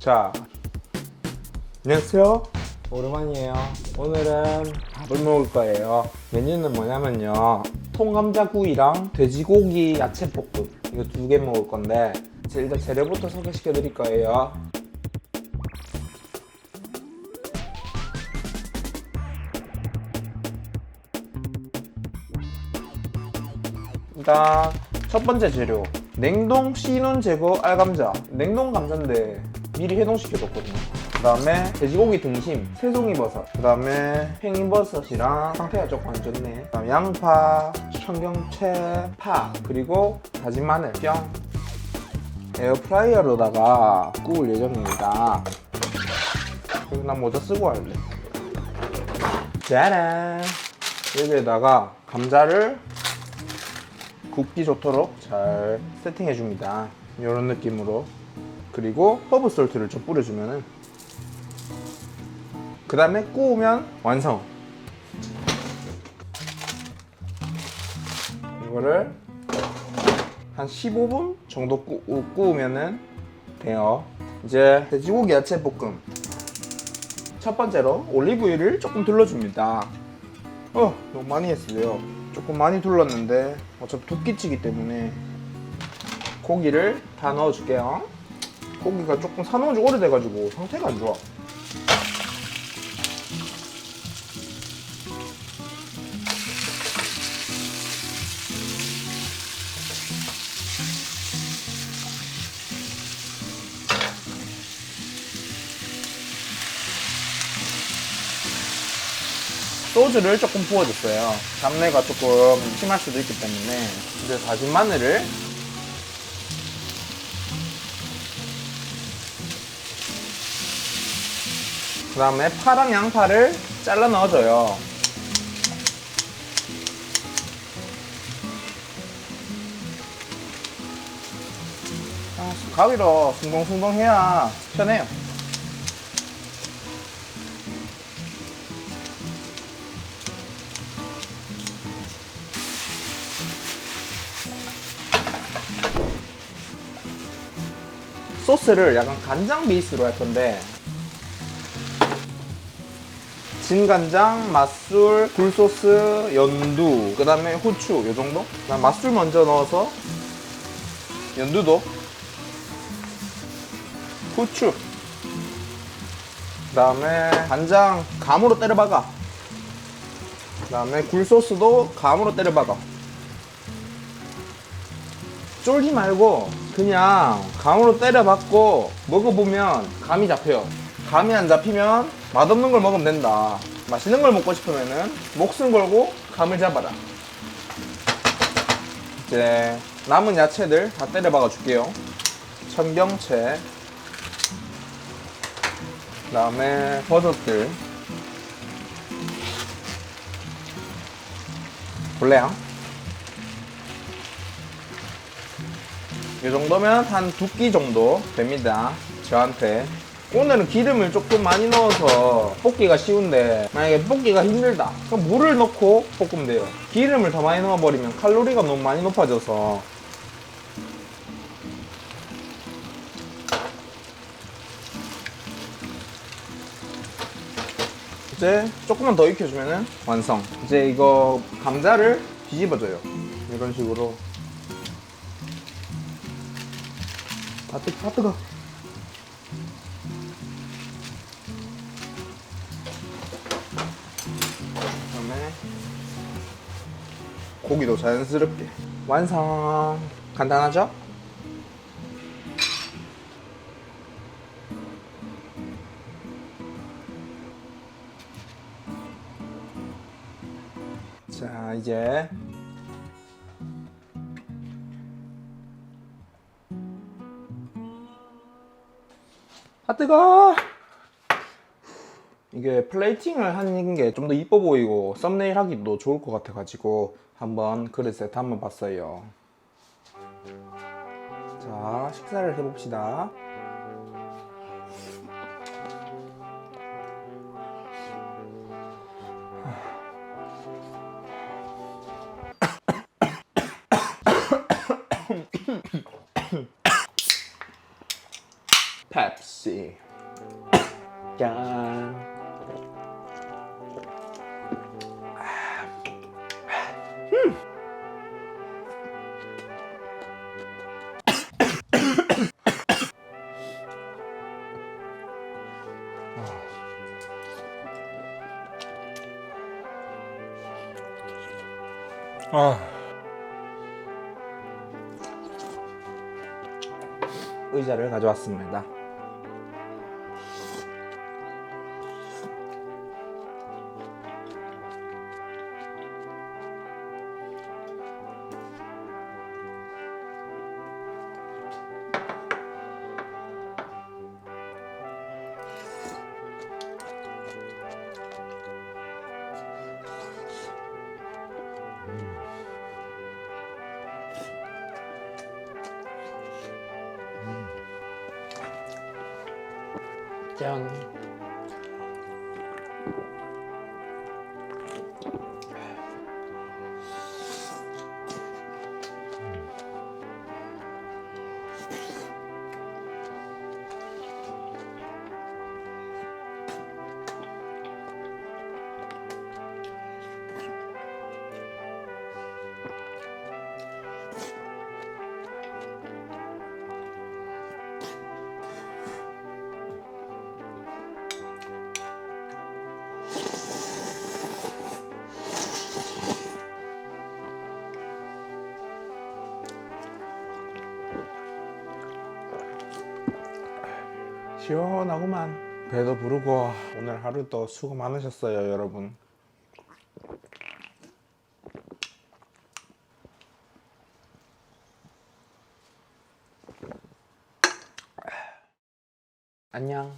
자, 안녕하세요. 오랜만이에요. 오늘은 밥을 먹을 거예요. 메뉴는 뭐냐면요. 통감자구이랑 돼지고기 야채볶음. 이거 두 개 먹을 건데, 자, 일단 재료부터 소개시켜 드릴 거예요. 일단 첫 번째 재료 냉동 씨눈 제거 알감자 냉동 감자인데 미리 해동시켜 뒀거든요. 그 다음에 돼지고기 등심 새송이 버섯 그 다음에 팽이버섯이랑 상태가 조금 안 좋네. 그 다음 양파 청경채 파 그리고 다진 마늘 뿅. 에어프라이어로다가 구울 예정입니다. 그리고 난 모자 쓰고 할래. 짜란. 여기에다가 감자를 굽기 좋도록 잘 세팅해 줍니다. 이런 느낌으로 그리고 허브 솔트를 좀 뿌려주면은 그 다음에 구우면 완성. 이거를 한 15분 정도 구, 구우면은 돼요. 이제 돼지고기 야채 볶음. 첫 번째로 올리브유를 조금 둘러줍니다. 어 너무 많이 했어요. 조금 많이 둘렀는데 어차피 도끼치기 때문에 고기를 다 넣어줄게요 고기가 조금 사놓은 지 오래돼가지고 상태가 안 좋아 소주를 조금 부어줬어요. 잡내가 조금 심할 수도 있기 때문에. 이제 다진 마늘을 다음에 파랑 양파를 잘라 넣어줘요. 아, 가위로 숭덩숭덩 해야 편해요. 소스를 약간 간장 베이스로 할 건데 진간장, 맛술, 굴소스, 연두, 그 다음에 후추 요 정도? 그다음 맛술 먼저 넣어서 연두도 후추 그 다음에 간장 감으로 때려박아. 그 다음에 굴소스도 감으로 때려박아. 쫄지 말고 그냥 감으로 때려박고 먹어보면 감이 잡혀요. 감이 안 잡히면 맛없는 걸 먹으면 된다 맛있는 걸 먹고 싶으면은 목숨 걸고 감을 잡아라 이제 남은 야채들 다 때려 박아 줄게요 청경채 그 다음에 버섯들 볼래요? 이 정도면 한 두 끼 정도 됩니다. 저한테. 오늘은 기름을 조금 많이 넣어서 볶기가 쉬운데 만약에 볶기가 힘들다. 그럼 물을 넣고 볶으면 돼요. 기름을 더 많이 넣어버리면 칼로리가 너무 많이 높아져서 이제 조금만 더 익혀주면 완성. 이제 이거 감자를 뒤집어줘요. 이런 식으로 아, 뜨, 아 뜨거. 고기도 자연스럽게 완성. 간단하죠? 자, 이제 아 뜨거 이게 플레이팅을 하는 게 좀 더 이뻐 보이고 썸네일 하기도 좋을 것 같아 가지고 한번 그릇에 담아 봤어요. 자 식사를 해 봅시다 아. 의자를 가져왔습니다. 그 냥. 시원하구만. 배도 부르고 오늘 하루도 수고 많으셨어요, 여러분. 안녕.